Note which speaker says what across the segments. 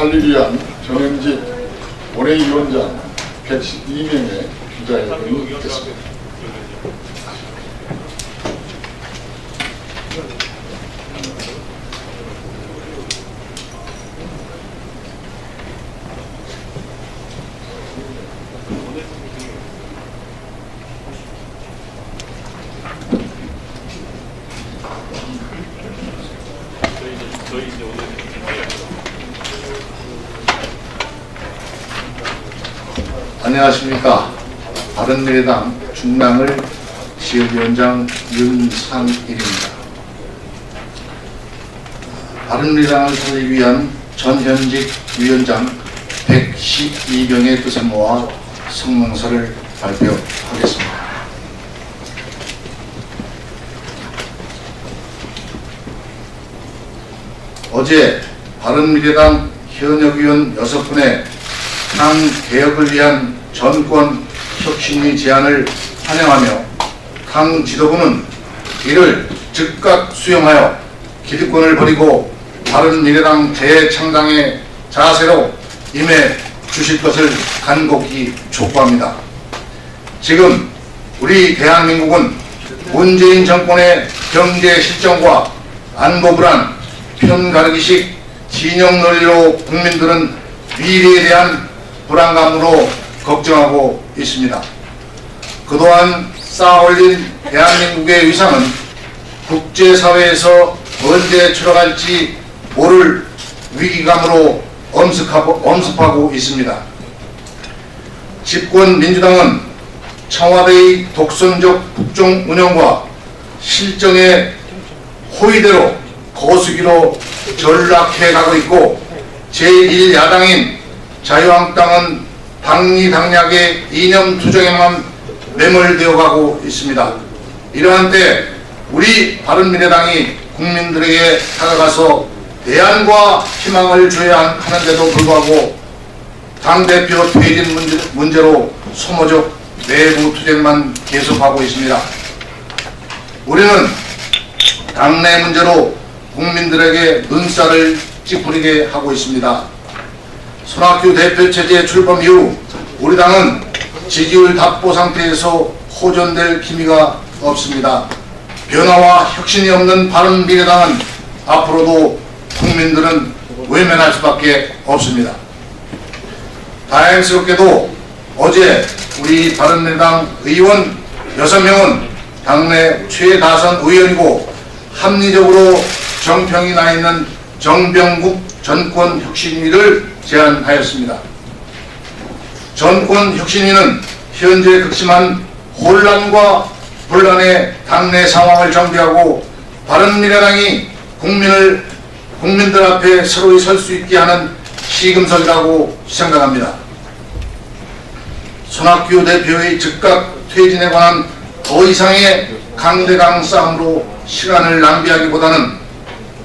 Speaker 1: 살리기 위한 전현직 원외위원장 112명의 기자회견이 있겠습니다. 안녕하십니까. 바른미래당 중랑을 지역위원장 윤상일입니다. 바른미래당을 살리기 위한 전현직 위원장 112명의 뜻을 모아 성명서를 발표하겠습니다. 어제 바른미래당 현역 의원 6분의 당 개혁을 위한 전권 혁신의 제안을 환영하며 당 지도부는 이를 즉각 수용하여 기득권을 버리고 바른 미래당 재창당의 자세로 임해 주실 것을 간곡히 촉구합니다. 지금 우리 대한민국은 문재인 정권의 경제 실정과 안보 불안, 편 가르기식 진영 논리로 국민들은 미래에 대한 불안감으로 걱정하고 있습니다. 그동안 쌓아올린 대한민국의 위상은 국제사회에서 언제 추락할지 모를 위기감으로 엄습하고, 엄습하고 있습니다. 집권 민주당은 청와대의 독선적 국정 운영과 실정의 호의대로 거수기로 전락해 가고 있고 제1야당인 자유한국당은 당리당략의 이념 투정에만 매몰되어 가고 있습니다. 이러한 때 우리 바른미래당이 국민들에게 다가가서 대안과 희망을 줘야 하는데도 불구하고 당대표 퇴진 문제, 문제로 소모적 내부 투쟁만 계속하고 있습니다. 우리는 당내 문제로 국민들에게 눈살을 찌푸리게 하고 있습니다. 손학규 대표 체제 출범 이후 우리 당은 지지율 답보 상태에서 호전될 기미가 없습니다. 변화와 혁신이 없는 바른 미래당은 앞으로도 국민들은 외면할 수밖에 없습니다. 다행스럽게도 어제 우리 바른미래당 의원 6명은 당내 최다선 의원이고 합리적으로 정평이 나 있는 정병국 전권 혁신위를 제안하였습니다. 전권 혁신위는 현재 극심한 혼란과 분란의 당내 상황을 정비하고 바른미래당이 국민을 국민들 앞에 서로이 설 수 있게 하는 시금석이라고 생각합니다. 손학규 대표의 즉각 퇴진에 관한 더 이상의 강대강 싸움으로 시간을 낭비하기보다는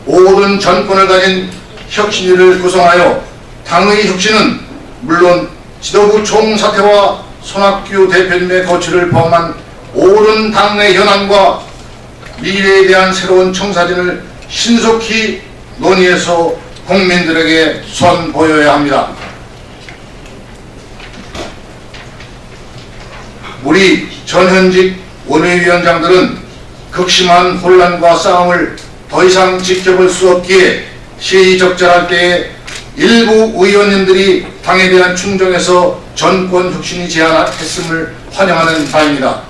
Speaker 1: 모든 전권을 가진 혁신위를 구성하여 당의 혁신은 물론 지도부 총사퇴와 손학규 대표님의 거취를 포함한 모든 당내 현안과 미래에 대한 새로운 청사진을 신속히 논의해서 국민들에게 선보여야 합니다. 우리 전현직 원외위원장들은 극심한 혼란과 싸움을 더 이상 지켜볼 수 없기에 시의적절할 때에 일부 의원님들이 당에 대한 충정에서 전권 혁신이 제안했음을 환영하는 바입니다.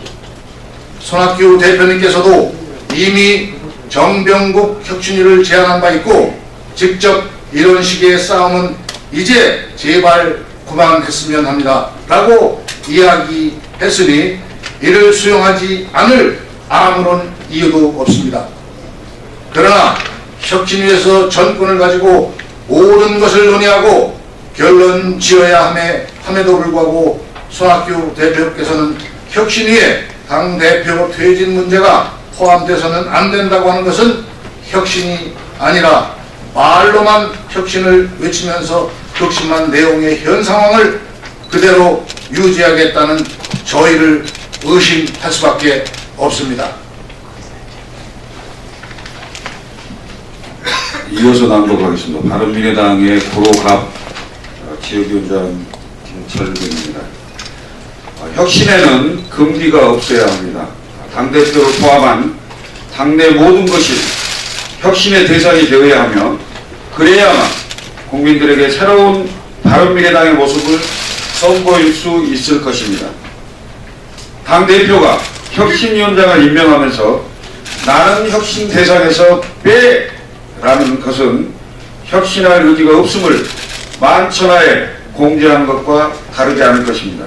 Speaker 1: 손학규 대표님께서도 이미 정병국 혁신위를 제안한 바 있고 직접 이런 식의 싸움은 이제 제발 그만했으면 합니다. 라고 이야기했으니 이를 수용하지 않을 아무런 이유도 없습니다. 그러나 혁신위에서 전권을 가지고 모든 것을 논의하고 결론 지어야 함에, 함에도 불구하고 손학규 대표께서는 혁신위에 당 대표 퇴진 문제가 포함돼서는 안 된다고 하는 것은 혁신이 아니라 말로만 혁신을 외치면서 극심한 내용의 현 상황을 그대로 유지하겠다는 저희를 의심할 수밖에 없습니다.
Speaker 2: 이어서 낭독하겠습니다. 바른미래당의 고로갑 어, 지역위원장 김철근입니다. 어, 혁신에는 금기가 없어야 합니다. 당대표를 포함한 당내 모든 것이 혁신의 대상이 되어야 하며 그래야만 국민들에게 새로운 바른미래당의 모습을 선보일 수 있을 것입니다. 당대표가 혁신위원장을 임명하면서 나는 혁신 대상에서 빼 라는 것은 혁신할 의지가 없음을 만천하에 공지하는 것과 다르지 않을 것입니다.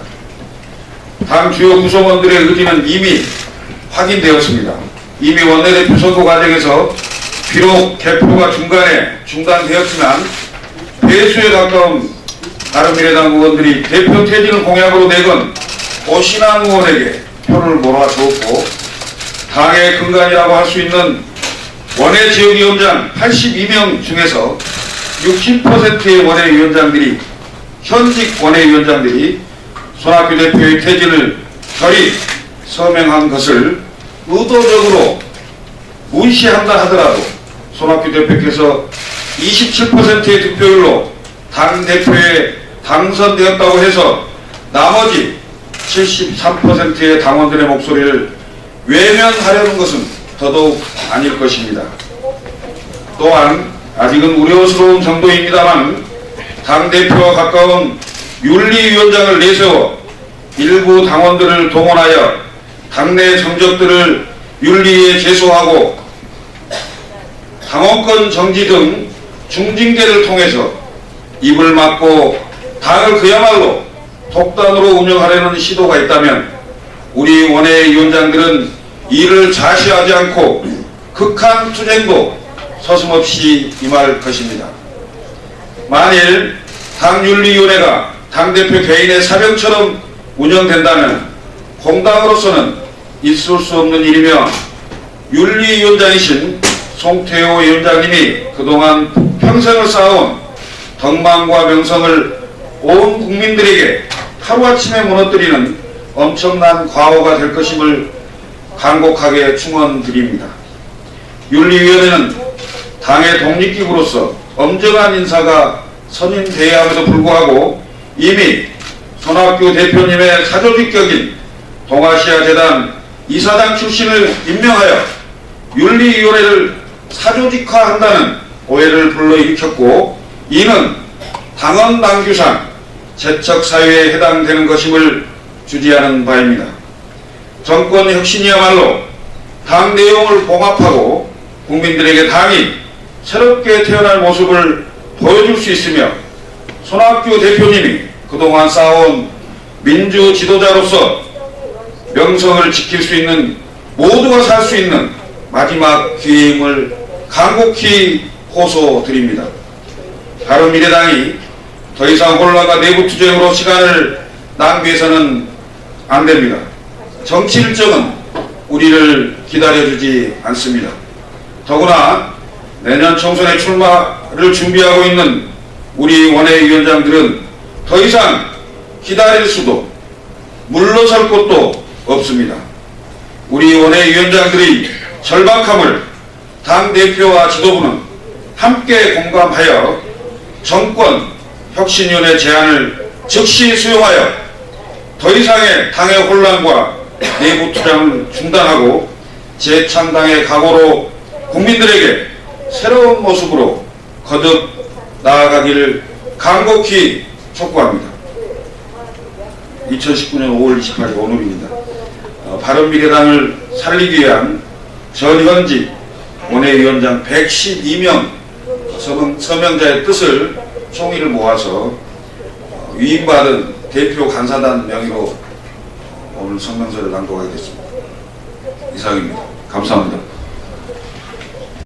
Speaker 2: 당 주요 구성원들의 의지는 이미 확인되었습니다. 이미 원내대표 선거 과정에서 비록 개표가 중간에 중단되었지만 배수에 가까운 바른미래당 의원들이 대표 퇴진을 공약으로 내건 오신환 의원에게 표를 몰아주었고 당의 근간이라고 할 수 있는 원외 지역위원장 82명 중에서 60%의 원외 위원장들이 현직 원외 위원장들이 손학규 대표의 퇴진을 결의 서명한 것을 의도적으로 무시한다 하더라도 손학규 대표께서 27%의 득표율로 당 대표에 당선되었다고 해서 나머지 73%의 당원들의 목소리를 외면하려는 것은 더더욱 아닐 것입니다. 또한 아직은 우려스러운 정도입니다만 당대표와 가까운 윤리위원장을 내세워 일부 당원들을 동원하여 당내 정적들을 윤리에 제소하고 당원권 정지 등 중징계를 통해서 입을 막고 당을 그야말로 독단으로 운영하려는 시도가 있다면 우리 원외 위원장들은 이를 좌시하지 않고 극한 투쟁도 서슴없이 임할 것입니다. 만일 당윤리위원회가 당대표 개인의 사병처럼 운영된다면 공당으로서는 있을 수 없는 일이며 윤리위원장이신 송태호 위원장님이 그동안 평생을 쌓아온 덕망과 명성을 온 국민들에게 하루아침에 무너뜨리는 엄청난 과오가 될 것임을 간곡하게 충원드립니다. 윤리위원회는 당의 독립기구로서 엄정한 인사가 선임돼야 함에도 불구하고 이미 손학규 대표님의 사조직격인 동아시아 재단 이사장 출신을 임명하여 윤리위원회를 사조직화한다는 오해를 불러일으켰고 이는 당헌 당규상 재척 사유에 해당되는 것임을 주지하는 바입니다. 정권 혁신이야말로 당 내용을 봉합하고 국민들에게 당이 새롭게 태어날 모습을 보여줄 수 있으며 손학규 대표님이 그동안 쌓아온 민주 지도자로서 명성을 지킬 수 있는 모두가 살 수 있는 마지막 기회임을 간곡히 호소드립니다. 바른미래당이 더 이상 혼란과 내부 투쟁으로 시간을 낭비해서는 안 됩니다. 정치 일정은 우리를 기다려주지 않습니다. 더구나 내년 총선에 출마를 준비하고 있는 우리 원외위원장들은 더 이상 기다릴 수도 물러설 곳도 없습니다. 우리 원외위원장들의 절박함을 당대표와 지도부는 함께 공감하여 정권 혁신위원회 제안을 즉시 수용하여 더 이상의 당의 혼란과 내부 투쟁을 중단하고 재창당의 각오로 국민들에게 새로운 모습으로 거듭 나아가기를 간곡히 촉구합니다. 2019년 5월 28일 오늘입니다. 어, 바른미래당을 살리기 위한 전현직 원외위원장 112명 서명, 서명자의 뜻을 총의를 모아서 어, 위임받은 대표 간사단 명의로 오늘 성명서를 낭독하게 됐습니다. 이상입니다. 감사합니다.